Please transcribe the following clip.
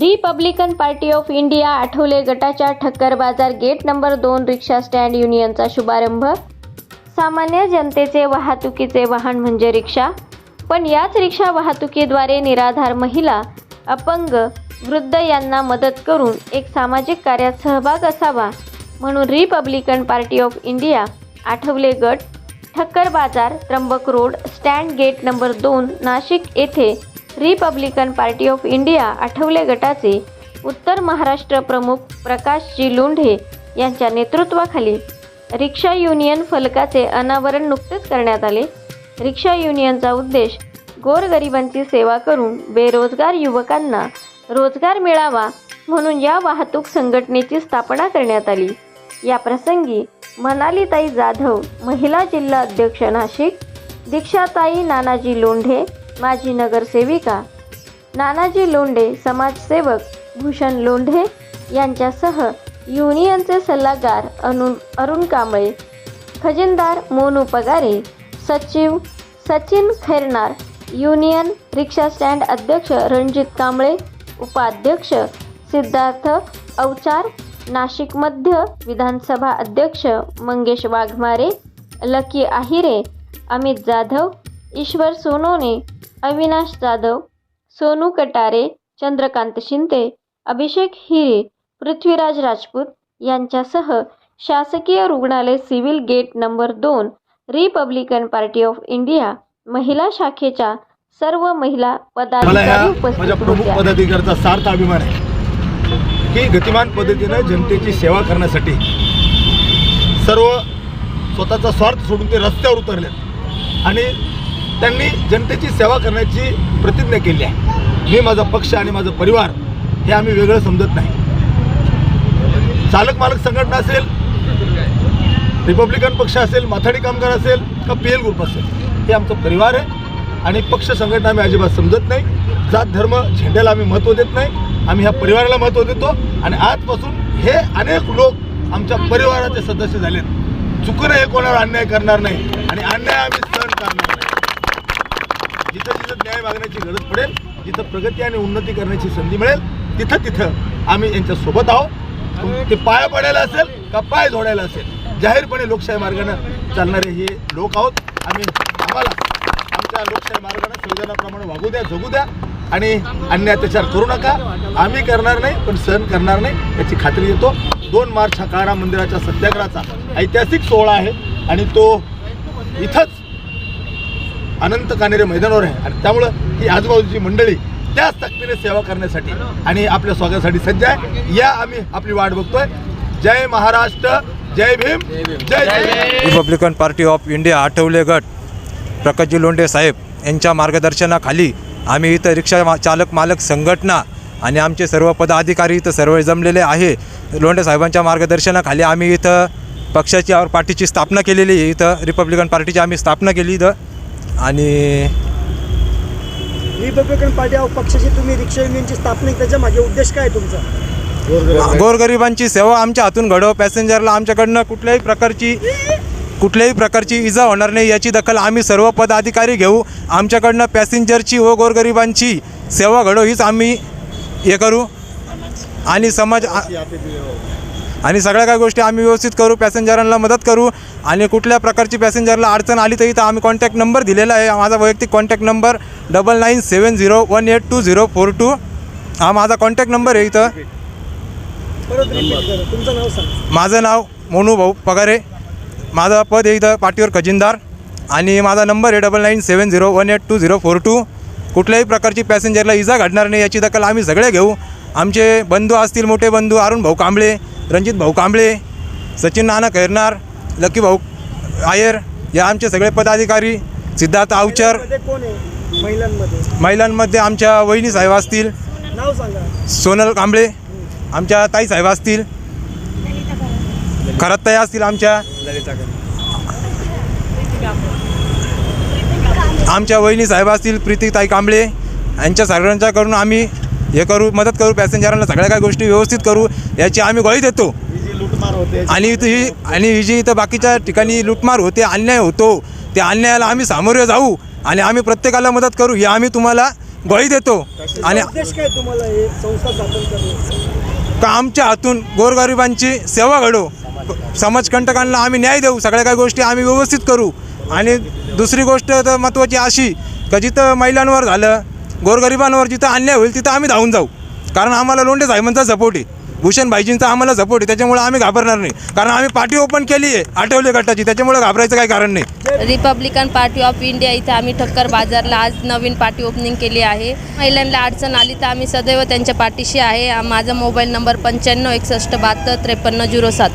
Republican Party of India Athawale गटाच्या ठक्कर बाजार gate number दोन रिक्षा स्टँड युनियनचा शुभारंभ. सामान्य जनतेचे वाहतुकीचे वाहन म्हणजे रिक्षा. पण याच रिक्षा वाहतुकीद्वारे निराधार महिला अपंग वृद्ध यांना मदत करून एक सामाजिक कार्यात सहभाग असावा म्हणून Republican Party of India Athawale गट Thakkar Bazar Trimbak road stand gate number दोन नाशिक येथे Republican Party of India Athawale गटाचे उत्तर महाराष्ट्र प्रमुख प्रकाशजी लोंढे यांच्या नेतृत्वाखाली रिक्षा युनियन फलकाचे अनावरण नुकतेच करण्यात आले. रिक्षा युनियनचा उद्देश गोरगरिबांची सेवा करून बेरोजगार युवकांना रोजगार मिळावा म्हणून या वाहतूक संघटनेची स्थापना करण्यात आली. या प्रसंगी मनालीताई जाधव महिला जिल्हा अध्यक्ष नाशिक दीक्षाताई नानाजी लोंढे माजी नगरसेविका नानाजी लोंढे समाजसेवक भूषण लोंढे यांच्यासह युनियनचे सल्लागार अनु अरुण कांबळे खजिनदार मोनू पगारे सचिव Sachin Khairnar union rickshaw stand अध्यक्ष रणजित कांबळे उपाध्यक्ष सिद्धार्थ अवचार नाशिक मध्य विधानसभा अध्यक्ष मंगेश वाघमारे लकी आहिरे अमित जाधव ईश्वर सोनोने अविनाश जाधव सोनू कटारे चंद्रकांत शिंदे अभिषेक हिरे पृथ्वीराज राजपूत यांच्यासह शासकीय रुग्णालय सिव्हिल गेट नंबर दोन रिपब्लिकन पार्टी ऑफ इंडिया महिला शाखेच्या सर्व महिला पदाधिकारी पदाधिकाऱ्याचा सार्थ अभिमान आहे की गतिमान पद्धतीनं जनतेची सेवा करण्यासाठी सर्व स्वतःचा स्वार्थ सोडून ते रस्त्यावर उतरलेत. आणि त्यांनी जनतेची सेवा करण्याची प्रतिज्ञा केली आहे. मी माझा पक्ष आणि माझा परिवार हे आम्ही वेगळं समजत नाही. चालक मालक संघटना असेल रिपब्लिकन पक्ष असेल माथाडी कामगार असेल का पी एल ग्रुप असेल हे आमचा परिवार आहे. आणि पक्ष संघटना आम्ही अजिबात समजत नाही. जात धर्म झेंड्याला आम्ही महत्त्व देत नाही. आम्ही ह्या परिवाराला महत्त्व देतो. आणि आजपासून हे अनेक लोक आमच्या परिवाराचे सदस्य झालेत. चुकून हे कोणावर अन्याय करणार नाही. आणि अन्याय आम्ही सहन करणार नाही. जिथं जिथं न्याय मागण्याची गरज पडेल जिथं प्रगती आणि उन्नती करण्याची संधी मिळेल तिथं तिथं आम्ही यांच्या सोबत आहोत. ते पाया पडायला असेल का पाय धोडायला असेल जाहीरपणे लोकशाही मार्गाने चालणारे हे लोक आहोत. आम्ही आम्हाला आमच्या लोकशाही मार्गाने संविधानाप्रमाणे वागू द्या जगू द्या आणि अन्य अत्याचार करू नका. आम्ही करणार नाही पण सहन करणार नाही याची खात्री देतो. दोन मार्च हा काळा मंदिराच्या सत्याग्रहाचा ऐतिहासिक सोहळा आहे आणि तो इथंच अनंत कानेरे मैदानावर आहे. आणि त्यामुळं ही आजूबाजूची मंडळी त्याच ताकदीने सेवा करण्यासाठी आणि आपल्या स्वागतासाठी सज्ज आहे. या आम्ही आपली वाट बघतोय. जय महाराष्ट्र जय भीम जय जय Republican Party of India Athawale गट प्रकाशजी लोंढे साहेब यांच्या मार्गदर्शनाखाली आम्ही इथं रिक्षा चालक मालक संघटना आणि आमचे सर्व पदाधिकारी इथं सर्व जमलेले आहे. लोंढे साहेबांच्या मार्गदर्शनाखाली आम्ही इथं पक्षाची और पार्टीची स्थापना केलेली आहे. इथं रिपब्लिकन पार्टीची आम्ही स्थापना केली इथं. आणि रिपब्लिकन पार्टी ऑफ पक्षाची तुम्ही रिक्षा युनियनची स्थापना केली, त्याच्यामागे उद्देश काय आहे तुमचा गोरगरिबांची सेवा आमच्या हातून घडव पॅसेंजरला आमच्याकडनं कुठल्याही प्रकारची कुठल्याही प्रकारची इजा होणार नाही याची दखल आम्ही सर्व पदाधिकारी घेऊ आमच्याकडनं पॅसेंजरची व गोरगरिबांची सेवा घडव हीच आम्ही हे करू आणि समाज आ- आणि सगळ्या काही गोष्टी आम्ही व्यवस्थित करू पॅसेंजरांना मदत करू आणि कुठल्या प्रकारची पॅसेंजरला अडचण आली तर इथं आम्ही कॉन्टॅक्ट नंबर दिलेला आहे. माझा वैयक्तिक contact number double nine seven zero one eight two zero four two हा माझा कॉन्टॅक्ट नंबर आहे इथं. माझं नाव मोनू भाऊ पगारे. माझं पद आहे इथं पाठीवर खजिनदार. आणि माझा नंबर आहे double nine seven zero one eight two zero four two कुठल्याही प्रकारची पॅसेंजरला इजा घडणार नाही याची दखल आम्ही सगळे घेऊ. आमचे बंधू असतील मोठे बंधू अरुण भाऊ कांबळे रणजित भाऊ कांबळे सचिन नाना खैरनार लकी भाऊ आयर या आमचे सगळे पदाधिकारी सिद्धार्थ आहे? महिलांमध्ये? आमच्या वहिनी साहेब असतील. सोनल कांबळे आमच्या ताई साहेब असतील. खरात ताई असतील आमच्या. आमच्या वहिनी साहेब असतील प्रीती ताई कांबळे. यांच्या सर्वांच्याकडून आम्ही हे करू मदत करू पॅसेंजरांना सगळ्या काही गोष्टी व्यवस्थित करू याची आम्ही ग्वाही देतो. जी लूटमार होते आणि ही आणि ही जी इथं बाकीच्या ठिकाणी लूटमार होते अन्याय होतो त्या अन्यायाला आम्ही सामोरे जाऊ आणि आम्ही प्रत्येकाला मदत करू हे आम्ही तुम्हाला ग्वाही देतो. आणि हे का आमच्या हातून गोरगरिबांची सेवा घडो. समाजकंटकांना आम्ही न्याय देऊ सगळ्या काही गोष्टी आम्ही व्यवस्थित करू. आणि दुसरी गोष्ट तर महत्त्वाची अशी का जिथं महिलांवर झालं गोरगरिबांवर जिथं अन्याय होईल तिथं आम्ही धावून जाऊ. कारण आम्हाला लोंढे साहेबांचा सपोर्ट आहे. भूषण भाईजींचा आम्हाला सपोर्ट आहे. त्याच्यामुळे आम्ही घाबरणार नाही. कारण आम्ही पार्टी ओपन केली आहे आठवले गटाची. त्याच्यामुळे घाबरायचं काही कारण नाही. रिपब्लिकन पार्टी ऑफ इंडिया इथे आम्ही ठक्कर बाजारला आज नवीन पार्टी ओपनिंग केली आहे. महिलांना अडचण आली तर आम्ही सदैव त्यांच्या पाठीशी आहे. माझा मोबाईल नंबर पंच्याण्णव एकसष्ट बहात्तर त्रेपन्न झिरो सात.